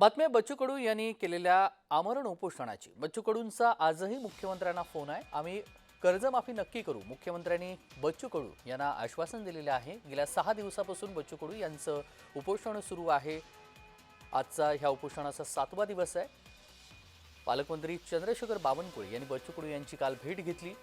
बातम्या बच्चू कडू यांनी केलेल्या आमरण उपोषणाची. बच्चू कडूंचा आजही मुख्यमंत्र्यांना फोन आहे. आम्ही कर्जमाफी नक्की करू. मुख्यमंत्र्यांनी बच्चू कडू यांना आश्वासन दिलेले आहे. गेल्या सहा दिवसापासून बच्चू कडू यांचं उपोषण सुरू आहे. आजचा ह्या उपोषणाचा सातवा दिवस आहे. पालकमंत्री चंद्रशेखर बावनकुळे यांनी बच्चू कडू यांची काल भेट घेतली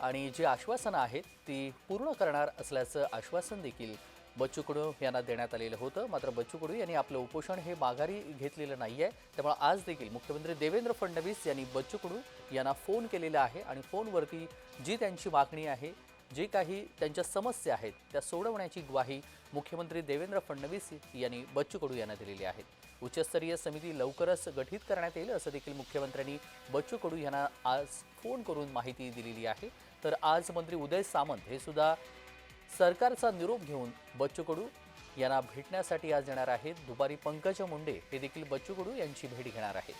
आणि जी आश्वासनं आहेत ती पूर्ण करणार असल्याचं आश्वासन देखील बच्चू कडू यांना देण्यात आलेलं होतं. मात्र बच्चू कडू यांनी आपलं उपोषण हे माघारी घेतलेलं नाही आहे त्यामुळे आज देखील मुख्यमंत्री देवेंद्र फडणवीस यांनी बच्चू कडू यांना फोन केलेला आहे आणि फोनवरती जी त्यांची मागणी आहे जी काही त्यांच्या समस्या आहेत त्या सोडवण्याची ग्वाही मुख्यमंत्री देवेंद्र फडणवीस यांनी बच्चू कडू यांना दिलेली आहे. उच्चस्तरीय समिती लवकरच गठीत करण्यात येईल असं देखील मुख्यमंत्र्यांनी बच्चू कडू यांना आज फोन करून माहिती दिलेली आहे. तर आज मंत्री उदय सामंत हे सुद्धा सरकारचा निरोप घेऊन बच्चू कडू यांना भेटण्यासाठी आज येणार आहेत दुपारी पंकज मुंडे. हे देखील बच्चू कडू यांची भेट घेणार आहेत.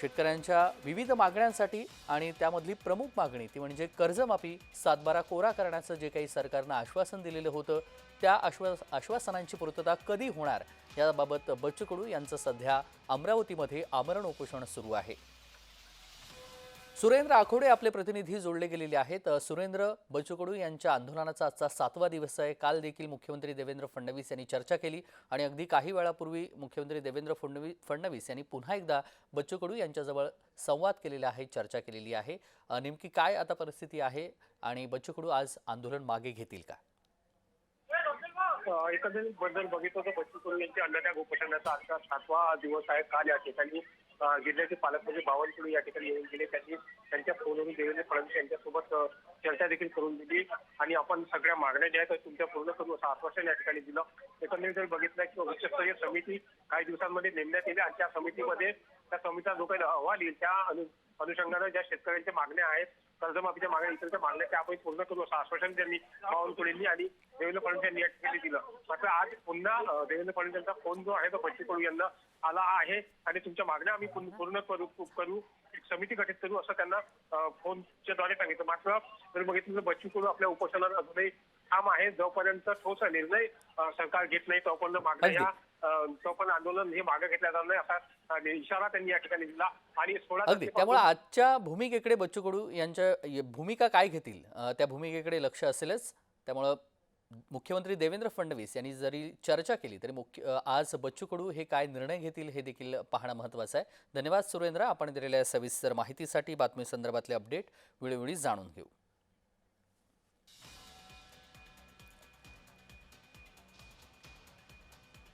शेतकऱ्यांच्या विविध मागण्यांसाठी आणि त्यामधली प्रमुख मागणी ती म्हणजे कर्जमाफी सातबारा कोरा करण्याचं जे काही सरकारनं आश्वासन दिलेलं होतं त्या आश्वास आश्वासनांची पूर्तता कधी होणार? याबाबत बच्चू कडू यांचं सध्या अमरावतीमध्ये आमरण उपोषण सुरू आहे. सुरेंद्र आखोडे आपले प्रतिनिधी जोडले गेलेले आहेत. सुरेंद्र बच्चू कडू यांच्या आंदोलनाचा आजचा सातवा दिवस आहे. काल देखील मुख्यमंत्री देवेंद्र फडणवीस यांनी चर्चा केली आणि अगदी काही वेळापूर्वी मुख्यमंत्री देवेंद्र फडणवीस फडणवीस यांनी पुन्हा एकदा बच्चू कडू यांच्याजवळ संवाद केलेला आहे चर्चा केलेली आहे. नेमकी काय आता परिस्थिती आहे आणि बच्चू कडू आज आंदोलन मागे घेतील का? एकंदरीत बद्दल बघितलं तर बच्चू कडू यांची उपोषणाचा आजचा सातवा दिवस आहे. काल या ठिकाणी जिल्ह्याचे पालकमंत्री बावनकुळे या ठिकाणी येऊन गेले. त्यांनी त्यांच्या फोनवरून देवेंद्र फडणवीस यांच्यासोबत चर्चा देखील करून दिली आणि आपण सगळ्या मागण्या ज्या आहेत तुमच्या पूर्ण करू असं आश्वासन या ठिकाणी दिलं. एकंदरीत जर बघितलं की उच्चस्तरीय समिती काही दिवसांमध्ये नेमण्यात येईल आणि त्या समितीमध्ये त्या समितीचा जो काही अहवाल येईल त्या अनु अनुषंगानं ज्या शेतकऱ्यांच्या मागण्या आहेत कर्जमाफीच्या मागण्या इतरच्या मागण्या त्या आपण पूर्ण करू असं आश्वासन त्यांनी बावनकुळेंनी आणि देवेंद्र फडणवीस यांनी या ठिकाणी दिलं. मात्र आज पुन्हा देवेंद्र फडणवीस यांचा फोन जो आहे तो बच्चू कडू यांना आला आहे आणि तुमच्या मागण्या आम्ही पूर्ण करू करू एक समिती गठीत करू असं त्यांना फोनच्या द्वारे सांगितलं. मात्र जर बघितलं तर बच्चू कडू आपल्या उपोषणात अजूनही ठाम आहे. जोपर्यंत ठोस निर्णय सरकार घेत नाही तोपर्यंत मागण्या. या आंदोलन हे मागे घेतल्या जाणार नाही. असा इशारा त्यांनी या ठिकाणी दिला. आणि सोळा अगदी. त्यामुळे आजच्या भूमिकेकडे बच्चू कडू यांच्या भूमिका काय घेतील? त्या भूमिकेकडे लक्ष असेलच. त्यामुळं मुख्यमंत्री देवेंद्र फडणवीस यांनी जरी चर्चा केली तरी मुख्य आज बच्चू कडू हे काय निर्णय घेतील हे देखील पाहणं महत्त्वाचं आहे. धन्यवाद सुरेंद्र. आपण दिलेल्या सविस्तर माहितीसाठी बातमी संदर्भातले अपडेट वेळोवेळी जाणून घेऊ.